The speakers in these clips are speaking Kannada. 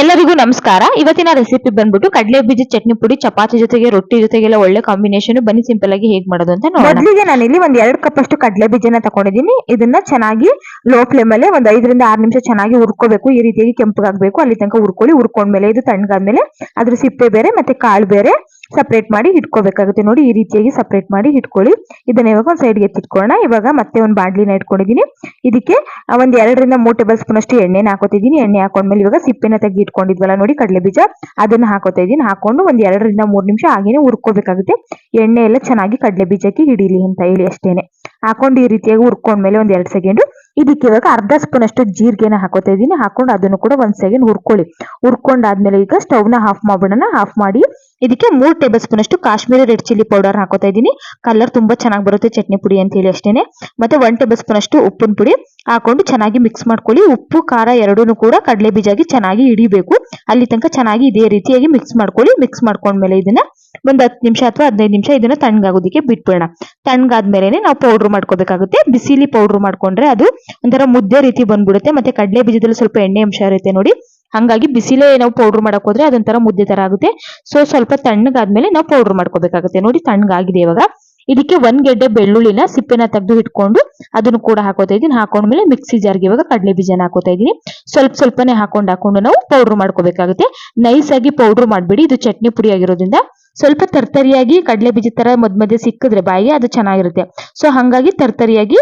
ಎಲ್ಲರಿಗೂ ನಮಸ್ಕಾರ. ಇವತ್ತಿನ ರೆಸಿಪಿ ಬಂದ್ಬಿಟ್ಟು ಕಡಲೆ ಬೀಜ ಚಟ್ನಿ ಪುಡಿ, ಚಪಾತಿ ಜೊತೆಗೆ, ರೊಟ್ಟಿ ಜೊತೆಗೆಲ್ಲ ಒಳ್ಳೆ ಕಾಂಬಿನೇಷನ್ ಬನ್ನಿ ಸಿಂಪಲ್ ಆಗಿ ಹೇಗೆ ಮಾಡೋದು ಅಂತ ನೋಡೋಣ. ನಾನು ಇಲ್ಲಿ ಒಂದ್ ಎರಡ್ ಕಪ್ ಅಷ್ಟು ಕಡಲೆ ಬೀಜನ ತಗೊಂಡಿದ್ದೀನಿ. ಇದನ್ನ ಚೆನ್ನಾಗಿ ಲೋ ಫ್ಲೇಮ್ ಅಲ್ಲಿ ಒಂದ್ ಐದರಿಂದ ಆರು ನಿಮಿಷ ಚೆನ್ನಾಗಿ ಹುರ್ಕೋಬೇಕು. ಈ ರೀತಿಯಾಗಿ ಕೆಂಪಗಾಗ್ಬೇಕು. ಅಲ್ಲಿ ತನಕ ಹುರ್ಕೊಳ್ಳಿ. ಹುರ್ಕೊಂಡ್ಮೇಲೆ ಇದು ತಣ್ಣಗಾದ್ಮೇಲೆ ಅದ್ರ ಸಿಪ್ಪೆ ಬೇರೆ ಮತ್ತೆ ಕಾಳು ಬೇರೆ ಸಪರೇಟ್ ಮಾಡಿ ಇಟ್ಕೋಬೇಕಾಗುತ್ತೆ. ನೋಡಿ, ಈ ರೀತಿಯಾಗಿ ಸಪ್ರೇಟ್ ಮಾಡಿ ಇಟ್ಕೊಳ್ಳಿ. ಇದನ್ನ ಇವಾಗ ಒಂದ್ ಸೈಡ್ಗೆ ಎತ್ತಿಟ್ಕೊಳ್ಳೋಣ. ಇವಾಗ ಮತ್ತೆ ಒಂದ್ ಬಾಂಡ್ಲಿನ ಇಟ್ಕೊಂಡಿದ್ದೀನಿ. ಇದಕ್ಕೆ ಒಂದು ಎರಡರಿಂದ ಮೂರ್ ಟೇಬಲ್ ಸ್ಪೂನ್ ಅಷ್ಟು ಎಣ್ಣೆನ ಹಾಕೋತಿದ್ದೀನಿ. ಎಣ್ಣೆ ಹಾಕೊಂಡ್ಮೇಲೆ ಇವಾಗ ಸಿಪ್ಪೆನ ತೆಗಿ ಇಟ್ಕೊಂಡಿದ್ವಲ್ಲ, ನೋಡಿ ಕಡಲೆ ಬೀಜ, ಅದನ್ನ ಹಾಕೋತಾ ಇದೀನಿ ಹಾಕೊಂಡು ಒಂದ್ ಎರಡರಿಂದ ಮೂರ್ ನಿಮಿಷ ಹಾಗೇನೆ ಹುರ್ಕೋಬೇಕಾಗುತ್ತೆ. ಎಣ್ಣೆ ಎಲ್ಲ ಚೆನ್ನಾಗಿ ಕಡಲೆ ಬೀಜಕ್ಕೆ ಹಿಡೀಲಿ ಅಂತ ಹೇಳಿ ಅಷ್ಟೇನೆ. ಹಾಕೊಂಡು ಈ ರೀತಿಯಾಗಿ ಹುರ್ಕೊಂಡ್ಮೇಲೆ ಒಂದ್ ಎರಡು ಸೆಕೆಂಡ್ ಇದಕ್ಕೆ ಇವಾಗ ಅರ್ಧ ಸ್ಪೂನ್ ಅಷ್ಟು ಜೀರಿಗೆನ ಹಾಕೋತಾ ಇದೀನಿ ಹಾಕೊಂಡು ಅದನ್ನು ಕೂಡ ಒಂದ್ ಸೆಕೆಂಡ್ ಹುರ್ಕೊಳ್ಳಿ. ಹುರ್ಕೊಂಡಾದ್ಮೇಲೆ ಈಗ ಸ್ಟವ್ನ ಆಫ್ ಮಾಡ್ಬಿಡೋಣ ಆಫ್ ಮಾಡಿ ಇದಕ್ಕೆ ಮೂರ್ ಟೇಬಲ್ ಸ್ಪೂನ್ ಅಷ್ಟು ಕಾಶ್ಮೀರಿ ರೆಡ್ ಚಿಲ್ಲಿ ಪೌಡರ್ ಹಾಕೋತಾ ಇದ್ದೀನಿ. ಕಲರ್ ತುಂಬಾ ಚೆನ್ನಾಗಿ ಬರುತ್ತೆ ಚಟ್ನಿ ಪುಡಿ ಅಂತ ಹೇಳಿ ಅಷ್ಟೇನೆ. ಮತ್ತೆ ಒನ್ ಟೇಬಲ್ ಸ್ಪೂನ್ ಅಷ್ಟು ಉಪ್ಪಿನ ಪುಡಿ ಹಾಕೊಂಡು ಚೆನ್ನಾಗಿ ಮಿಕ್ಸ್ ಮಾಡ್ಕೊಳ್ಳಿ. ಉಪ್ಪು, ಖಾರ ಎರಡೂ ಕೂಡ ಕಡಲೆ ಬೀಜಾಗಿ ಚೆನ್ನಾಗಿ ಹಿಡಿಬೇಕು. ಅಲ್ಲಿ ತನಕ ಚೆನ್ನಾಗಿ ಇದೇ ರೀತಿಯಾಗಿ ಮಿಕ್ಸ್ ಮಾಡ್ಕೊಳ್ಳಿ. ಮಿಕ್ಸ್ ಮಾಡ್ಕೊಂಡ್ಮೇಲೆ ಇದನ್ನ ಒಂದ್ ಹತ್ತು ನಿಮಿಷ ಅಥವಾ ಹದಿನೈದು ನಿಮಿಷ ಇದನ್ನ ತಣ್ಣಗಾಗೋದಕ್ಕೆ ಬಿಟ್ಬಿಡೋಣ. ತಣ್ಣಗಾದ್ಮೇಲೆ ನಾವು ಪೌಡರ್ ಮಾಡ್ಕೋಬೇಕಾಗುತ್ತೆ. ಬಿಸಿಲಿ ಪೌಡರ್ ಮಾಡ್ಕೊಂಡ್ರೆ ಅದು ಒಂಥರ ಮುದ್ದೆ ರೀತಿ ಬಂದ್ಬಿಡುತ್ತೆ. ಮತ್ತೆ ಕಡಲೆ ಬೀಜದಲ್ಲಿ ಸ್ವಲ್ಪ ಎಣ್ಣೆ ಅಂಶ ಇರುತ್ತೆ ನೋಡಿ. ಹಂಗಾಗಿ ಬಿಸಿಲೇ ನಾವು ಪೌಡ್ರ್ ಮಾಡಕ್ ಹೋದ್ರೆ ಅದೊಂಥರ ಮುದ್ದೆ ತರ ಆಗುತ್ತೆ. ಸೊ ಸ್ವಲ್ಪ ತಣ್ಣಗಾದ್ಮೇಲೆ ನಾವು ಪೌಡ್ರ್ ಮಾಡ್ಕೋಬೇಕಾಗುತ್ತೆ. ನೋಡಿ ತಣ್ಣಗಾಗಿದೆ ಇವಾಗ. ಇದಕ್ಕೆ ಒಂದ್ ಗೆಡ್ಡೆ ಬೆಳ್ಳುಳ್ಳಿನ ಸಿಪ್ಪೆನ ತೆಗೆದು ಇಟ್ಕೊಂಡು ಅದನ್ನು ಕೂಡ ಹಾಕೋತಾ ಇದೀನಿ ಹಾಕೊಂಡ್ಮೇಲೆ ಮಿಕ್ಸಿ ಜಾರ್ಗೆ ಇವಾಗ ಕಡಲೆ ಬೀಜನ ಹಾಕೋತಾ ಇದೀನಿ ಸ್ವಲ್ಪ ಸ್ವಲ್ಪನೇ ಹಾಕೊಂಡು ಹಾಕೊಂಡು ನಾವು ಪೌಡರ್ ಮಾಡ್ಕೋಬೇಕಾಗುತ್ತೆ. ನೈಸ್ ಆಗಿ ಪೌಡರ್ ಮಾಡ್ಬಿಡಿ. ಇದು ಚಟ್ನಿ ಪುಡಿ ಆಗಿರೋದ್ರಿಂದ. ಸ್ವಲ್ಪ ತರ್ತರಿಯಾಗಿ ಕಡಲೆ ಬೀಜ ತರ ಮಧ್ಯ ಮಧ್ಯೆ ಸಿಕ್ಕಿದ್ರೆ ಬಾಯಿಗೆ ಅದು ಚೆನ್ನಾಗಿರುತ್ತೆ. ಸೊ ಹಂಗಾಗಿ ತರ್ತರಿಯಾಗಿ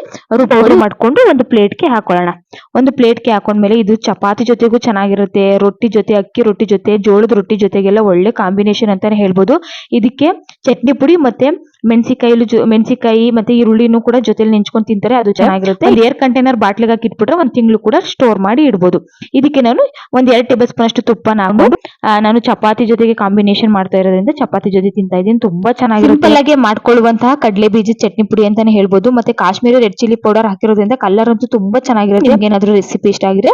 ಪೌಡರ್ ಮಾಡ್ಕೊಂಡು ಒಂದು ಪ್ಲೇಟ್ಗೆ ಹಾಕೊಳ್ಳೋಣ. ಒಂದು ಪ್ಲೇಟ್ಗೆ ಹಾಕೊಂಡ್ಮೇಲೆ ಇದು ಚಪಾತಿ ಜೊತೆಗೂ ಚೆನ್ನಾಗಿರುತ್ತೆ. ರೊಟ್ಟಿ ಜೊತೆ, ಅಕ್ಕಿ ರೊಟ್ಟಿ ಜೊತೆ, ಜೋಳದ ರೊಟ್ಟಿ ಜೊತೆಗೆಲ್ಲ ಒಳ್ಳೆ ಕಾಂಬಿನೇಷನ್ ಅಂತಾನೆ ಹೇಳ್ಬೋದು. ಇದಕ್ಕೆ ಚಟ್ನಿ ಪುಡಿ ಮತ್ತೆ ಮೆಣಸಿಕಾಯಿ ಮೆಣಸಿಕಾಯಿ ಮತ್ತೆ ಈರುಳ್ಳಿನೂ ಕೂಡ ಜೊತೆಲಿ ನೆಂಚ್ಕೊಂಡು ತಿಂತಾರೆ ಅದು ಚೆನ್ನಾಗಿರುತ್ತೆ. ಏರ್ ಕಂಟೈನರ್ ಬಾಟ್ಲಿಗೆ ಹಾಕಿ ಇಟ್ಬಿಟ್ರೆ ಒಂದ್ ತಿಂಗಳು ಕೂಡ ಸ್ಟೋರ್ ಮಾಡಿ ಇಡಬಹುದು ಇದಕ್ಕೆ ನಾನು ಒಂದ್ ಎರಡು ಟೇಬಲ್ ಸ್ಪೂನ್ ಅಷ್ಟು ತುಪ್ಪನ ಹಾಕೊಂಡು ನಾನು ಚಪಾತಿ ಜೊತೆಗೆ ಕಾಂಬಿನೇಷನ್ ಮಾಡ್ತಾ ಇರೋದ್ರಿಂದ ಚಪಾತಿ ಜೊತೆ ತಿಂತಾ ಇದ್ದೀನಿ. ತುಂಬಾ ಚೆನ್ನಾಗಿರುತ್ತೆ. ಸಿಂಪಲ್ ಆಗಿ ಮಾಡ್ಕೊಳ್ಳುವಂತಹ ಕಡಲೆ ಬೀಜ ಚಟ್ನಿ ಪುಡಿ ಅಂತಾನೆ ಹೇಳ್ಬೋದು. ಮತ್ತೆ ಕಾಶ್ಮೀರಿ ರೆಡ್ ಚಿಲ್ಲಿ ಪೌಡರ್ ಹಾಕಿರೋದ್ರಿಂದ ಕಲರ್ ಅಂತೂ ತುಂಬಾ ಚೆನ್ನಾಗಿರುತ್ತೆ. ಏನಾದ್ರೂ ರೆಸಿಪಿ ಇಷ್ಟ ಆಗಿದ್ರೆ